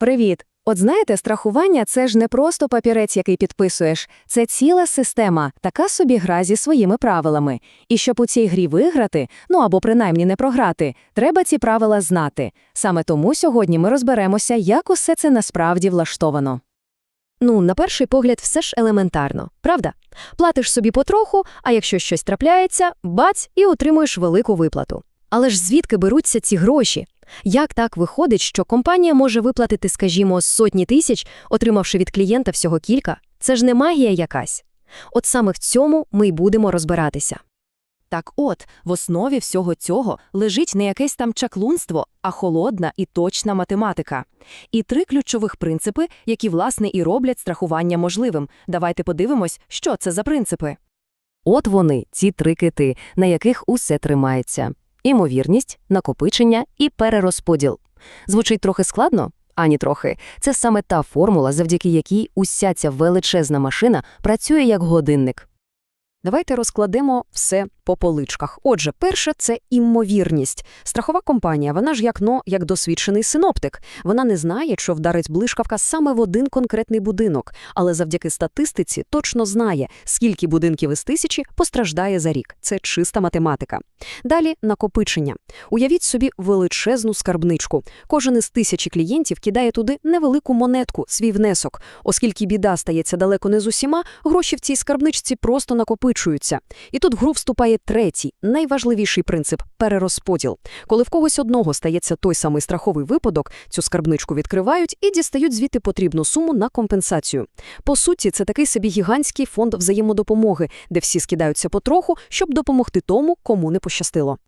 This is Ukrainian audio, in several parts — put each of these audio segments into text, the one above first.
Привіт! От знаєте, страхування це ж не просто папірець, який підписуєш, це ціла система, така собі гра зі своїми правилами. І щоб у цій грі виграти, ну або принаймні не програти, треба ці правила знати. Саме тому сьогодні ми розберемося, як усе це насправді влаштовано. Ну, на перший погляд, все ж елементарно, правда? Платиш собі потроху, а якщо щось трапляється, бац, і отримуєш велику виплату. Але ж звідки беруться ці гроші? Як так виходить, що компанія може виплатити, скажімо, сотні тисяч, отримавши від клієнта всього кілька? Це ж не магія якась. От саме в цьому ми й будемо розбиратися. Так от, в основі всього цього лежить не якесь там чаклунство, а холодна і точна математика. І три ключових принципи, які, власне, і роблять страхування можливим. Давайте подивимось, що це за принципи. От вони, ці три кити, на яких усе тримається. Імовірність, накопичення і перерозподіл. Звучить трохи складно? Ані трохи. Це саме та формула, завдяки якій уся ця величезна машина працює як годинник. Давайте розкладемо все по поличках. Отже, перше – це імовірність. Страхова компанія, вона ж як но, як досвідчений синоптик. Вона не знає, що вдарить блискавка саме в один конкретний будинок, але завдяки статистиці точно знає, скільки будинків із тисячі постраждає за рік. Це чиста математика. Далі – накопичення. Уявіть собі величезну скарбничку. Кожен із тисячі клієнтів кидає туди невелику монетку, свій внесок. Оскільки біда стається далеко не з усіма, гроші в цій скарбничці просто накопичуються. І тут в гру вступає третій, найважливіший принцип – перерозподіл. Коли в когось одного стається той самий страховий випадок, цю скарбничку відкривають і дістають звідти потрібну суму на компенсацію. По суті, це такий собі гігантський фонд взаємодопомоги, де всі скидаються потроху, щоб допомогти тому, кому не пощастило.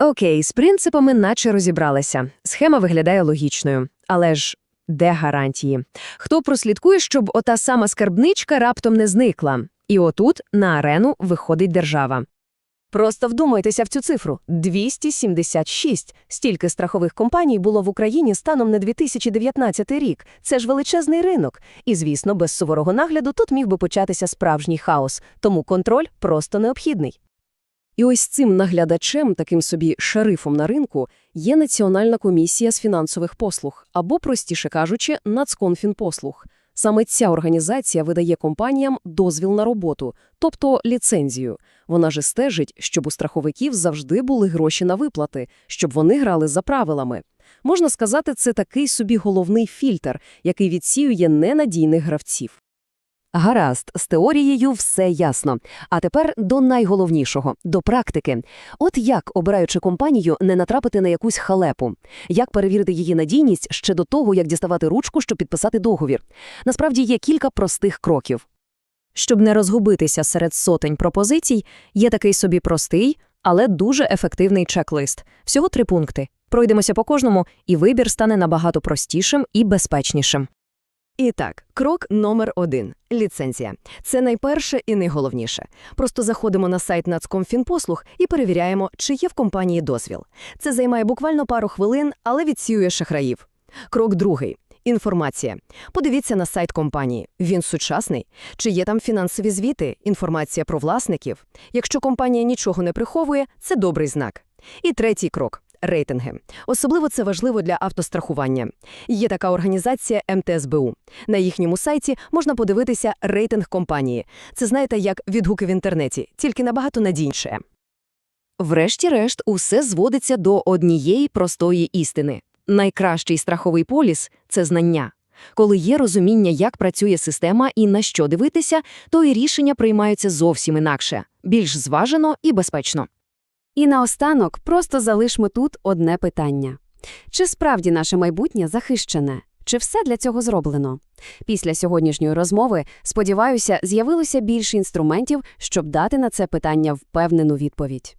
Окей, з принципами наче розібралися. Схема виглядає логічною. Але ж де гарантії? Хто прослідкує, щоб ота сама скарбничка раптом не зникла? І отут на арену виходить держава. Просто вдумайтеся в цю цифру – 276. Стільки страхових компаній було в Україні станом на 2019 рік. Це ж величезний ринок. І, звісно, без суворого нагляду тут міг би початися справжній хаос. Тому контроль просто необхідний. І ось цим наглядачем, таким собі шерифом на ринку, є Національна комісія з фінансових послуг, або, простіше кажучи, Нацконфінпослуг. Саме ця організація видає компаніям дозвіл на роботу, тобто ліцензію. Вона же стежить, щоб у страховиків завжди були гроші на виплати, щоб вони грали за правилами. Можна сказати, це такий собі головний фільтр, який відсіює ненадійних гравців. Гаразд, з теорією все ясно. А тепер до найголовнішого – до практики. От як, обираючи компанію, не натрапити на якусь халепу? Як перевірити її надійність ще до того, як діставати ручку, щоб підписати договір? Насправді є кілька простих кроків. Щоб не розгубитися серед сотень пропозицій, є такий собі простий, але дуже ефективний чек-лист. Всього три пункти. Пройдемося по кожному, і вибір стане набагато простішим і безпечнішим. І так, крок номер один – ліцензія. Це найперше і найголовніше. Просто заходимо на сайт Нацкомфінпослуг і перевіряємо, чи є в компанії дозвіл. Це займає буквально пару хвилин, але відсіює шахраїв. Крок другий – інформація. Подивіться на сайт компанії. Він сучасний? Чи є там фінансові звіти, інформація про власників? Якщо компанія нічого не приховує, це добрий знак. І третій крок – рейтинги. Особливо це важливо для автострахування. Є така організація МТСБУ. На їхньому сайті можна подивитися рейтинг компанії. Це знаєте, як відгуки в інтернеті, тільки набагато надійніше. Врешті-решт, усе зводиться до однієї простої істини. Найкращий страховий поліс – це знання. Коли є розуміння, як працює система і на що дивитися, то і рішення приймаються зовсім інакше, більш зважено і безпечно. І наостанок просто залишмо тут одне питання. Чи справді наше майбутнє захищене? Чи все для цього зроблено? Після сьогоднішньої розмови, сподіваюся, з'явилося більше інструментів, щоб дати на це питання впевнену відповідь.